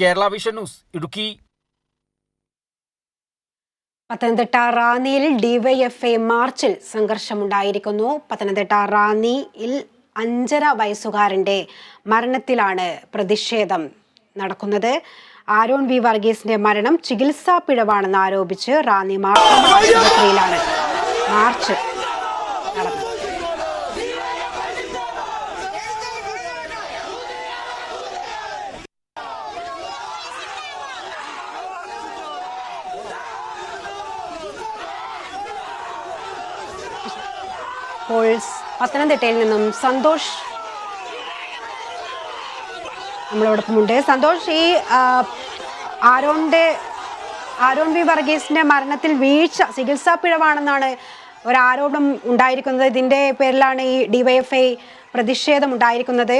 Kerala vision news Idukki. Pathanamthitta റാന്നിയിൽ DYFI മാർച്ചിൽ സംഘർഷമുണ്ടായിരിക്കുന്നു. പത്തനംതിട്ട റാന്നിയിൽ അഞ്ചര വയസ്സുകാരന്റെ മരണത്തിലാണ് പ്രതിഷേധം നടക്കുന്നത്. ആരോൺ വി വർഗീസിന്റെ മരണം ചികിത്സാ പിഴവാണെന്ന് ആരോപിച്ച് റാന്നി മാർച്ച് ആശുപത്രിയിലാണ് മാർച്ച് ഇപ്പോൾ പത്തനംതിട്ടയിൽ നിന്നും സന്തോഷ്. നമ്മളോടൊപ്പമുണ്ട് സന്തോഷ് ഈ ആരോന്റെ ആരോൺ വി വർഗീസിന്റെ മരണത്തിൽ വീഴ്ച ചികിത്സാ പിഴവാണെന്നാണ് ഒരു ആരോപണം ഉണ്ടായിരിക്കുന്നത്. ഇതിന്റെ പേരിലാണ് ഈ ഡിവൈഎഫ്ഐ പ്രതിഷേധം ഉണ്ടായിരിക്കുന്നത്.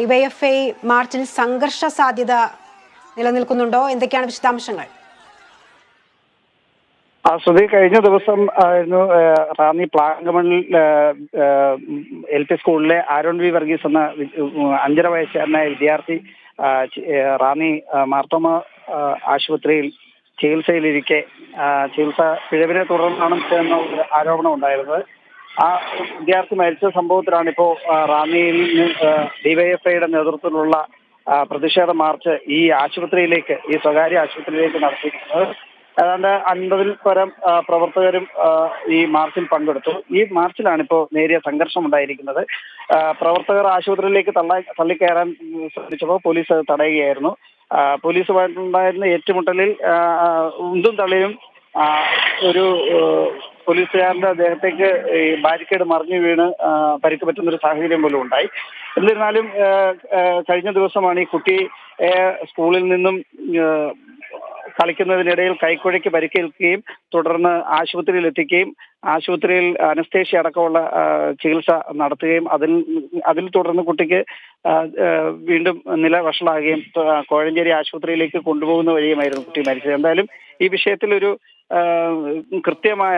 ഡിവൈഎഫ്ഐ മാർച്ചിൽ സംഘർഷ സാധ്യത നിലനിൽക്കുന്നുണ്ടോ? എന്തൊക്കെയാണ് വിശദാംശങ്ങൾ? ആ ശ്രുതി കഴിഞ്ഞ ദിവസം ആയിരുന്നു റാന്നി പ്ലാങ്കമണിൽ എൽ പി സ്കൂളിലെ ആരോൺ വി വർഗീസ് എന്ന അഞ്ചര വയസ്സുകാരനായ വിദ്യാർത്ഥി റാന്നി മാർത്തോമ ആശുപത്രിയിൽ ചികിത്സയിലിരിക്കെ ചികിത്സ പിഴവിനെ തുടർന്നാണ് എന്ന ഒരു ആരോപണം ഉണ്ടായിരുന്നത്. ആ വിദ്യാർത്ഥി മരിച്ച സംഭവത്തിലാണ് ഇപ്പോൾ റാന്നിയിൽ ഡിവൈഎഫ്ഐയുടെ നേതൃത്വത്തിലുള്ള പ്രതിഷേധ മാർച്ച് ഈ ആശുപത്രിയിലേക്ക് ഈ സ്വകാര്യ ആശുപത്രിയിലേക്ക് നടത്തിയിരിക്കുന്നത്. ഏതാണ്ട് അൻപതിൽ പരം പ്രവർത്തകരും ഈ മാർച്ചിൽ പങ്കെടുത്തു. ഈ മാർച്ചിലാണ് ഇപ്പോൾ നേരിയ സംഘർഷം ഉണ്ടായിരിക്കുന്നത് പ്രവർത്തകർ ആശുപത്രിയിലേക്ക് തള്ള തള്ളിക്കയറാൻ ശ്രമിച്ചപ്പോൾ പോലീസ് തടയുകയായിരുന്നു. പോലീസുമായിട്ടുണ്ടായിരുന്ന ഏറ്റുമുട്ടലിൽ ഉന്തും തള്ളിയും ഒരു പോലീസുകാരന്റെ അദ്ദേഹത്തേക്ക് ഈ ബാരിക്കേഡ് മറിഞ്ഞു വീണ് പരിക്ക് പറ്റുന്ന ഒരു സാഹചര്യം പോലും ഉണ്ടായി. എന്നിരുന്നാലും കഴിഞ്ഞ ദിവസമാണ് ഈ കുട്ടി സ്കൂളിൽ നിന്നും കളിക്കുന്നതിനിടയിൽ കൈക്കുഴയ്ക്ക് പരിക്കേൽക്കുകയും തുടർന്ന് ആശുപത്രിയിൽ എത്തിക്കുകയും ആശുപത്രിയിൽ അനസ്തേഷ്യ അടക്കമുള്ള ചികിത്സ നടത്തുകയും അതിൽ അതിൽ തുടർന്ന് കുട്ടിക്ക് വീണ്ടും നില വഷളാകുകയും കോഴഞ്ചേരി ആശുപത്രിയിലേക്ക് കൊണ്ടുപോകുന്ന വഴിയുമായിരുന്നു കുട്ടി മരിച്ചത്. എന്തായാലും ഈ വിഷയത്തിൽ ഒരു കൃത്യമായ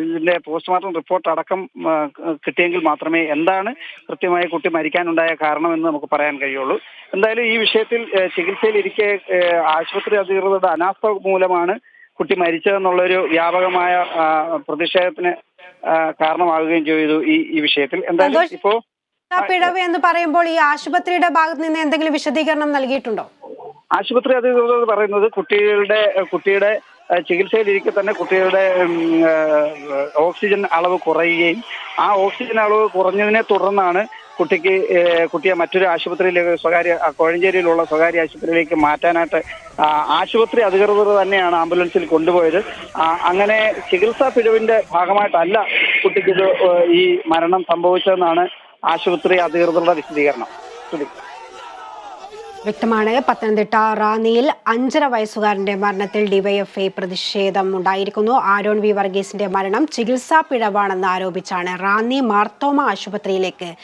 ഇതിന്റെ പോസ്റ്റ്മോർട്ടം റിപ്പോർട്ട് അടക്കം കിട്ടിയെങ്കിൽ മാത്രമേ എന്താണ് കൃത്യമായി കുട്ടി മരിക്കാനുണ്ടായ കാരണമെന്ന് നമുക്ക് പറയാൻ കഴിയുള്ളൂ. എന്തായാലും ഈ വിഷയത്തിൽ ചികിത്സയിൽ ചികിത്സയിലിരിക്കെ ആശുപത്രി അധികൃതരുടെ അനാസ്ഥ മൂലമാണ് കുട്ടി മരിച്ചതെന്നുള്ളൊരു വ്യാപകമായ പ്രതിഷേധത്തിന് ആ, കാരണമാകുകയും ചെയ്തു ഈ ഈ വിഷയത്തിൽ. എന്തായാലും. ഇപ്പോ പിഴവ് എന്ന് പറയുമ്പോൾ ഈ ആശുപത്രിയുടെ ഭാഗത്ത് നിന്ന് എന്തെങ്കിലും വിശദീകരണം നൽകിയിട്ടുണ്ടോ? ആശുപത്രി അധികൃതർ പറയുന്നത് കുട്ടികളുടെ കുട്ടിയുടെ ചികിത്സയിലിരിക്കെ തന്നെ കുട്ടികളുടെ ഓക്സിജൻ അളവ് കുറയുകയും ആ ഓക്സിജൻ അളവ് കുറഞ്ഞതിനെ തുടർന്നാണ് കുട്ടിക്ക് കുട്ടിയെ മറ്റൊരു ആശുപത്രിയിലേക്ക് സ്വകാര്യ കോഴഞ്ചേരിയിലുള്ള സ്വകാര്യ ആശുപത്രിയിലേക്ക് മാറ്റാനായിട്ട് ആശുപത്രി അധികൃതർ തന്നെയാണ് ആംബുലൻസിൽ കൊണ്ടുപോയത്. അങ്ങനെ ചികിത്സാ പിഴവിന്റെ ഭാഗമായിട്ടല്ല കുട്ടിക്ക് ഈ മരണം സംഭവിച്ചതെന്നാണ് ആശുപത്രി അധികൃതരുടെ വിശദീകരണം. വ്യക്തമാണ്. പത്തനംതിട്ട റാന്നിയിൽ അഞ്ചര വയസ്സുകാരന്റെ മരണത്തിൽ ഡിവൈഎഫ്ഐ പ്രതിഷേധം ഉണ്ടായിരിക്കുന്നു. ആരോൺ വി വർഗീസിന്റെ മരണം ചികിത്സാ പിഴവാണെന്ന് ആരോപിച്ചാണ് റാന്നി മാർത്തോമ ആശുപത്രിയിലേക്ക്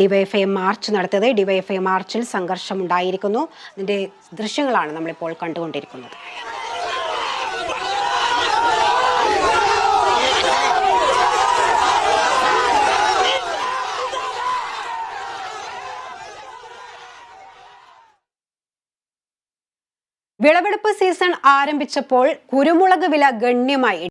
ഡിവൈഎഫ്ഐ മാർച്ച് നടത്തിയത്. ഡിവൈഎഫ്ഐ മാർച്ചിൽ സംഘർഷം ഉണ്ടായിരിക്കുന്നു അതിന്റെ ദൃശ്യങ്ങളാണ് നമ്മളിപ്പോൾ കണ്ടുകൊണ്ടിരിക്കുന്നത്. വിളവെടുപ്പ് സീസൺ ആരംഭിച്ചപ്പോൾ കുരുമുളക് വില ഗണ്യമായി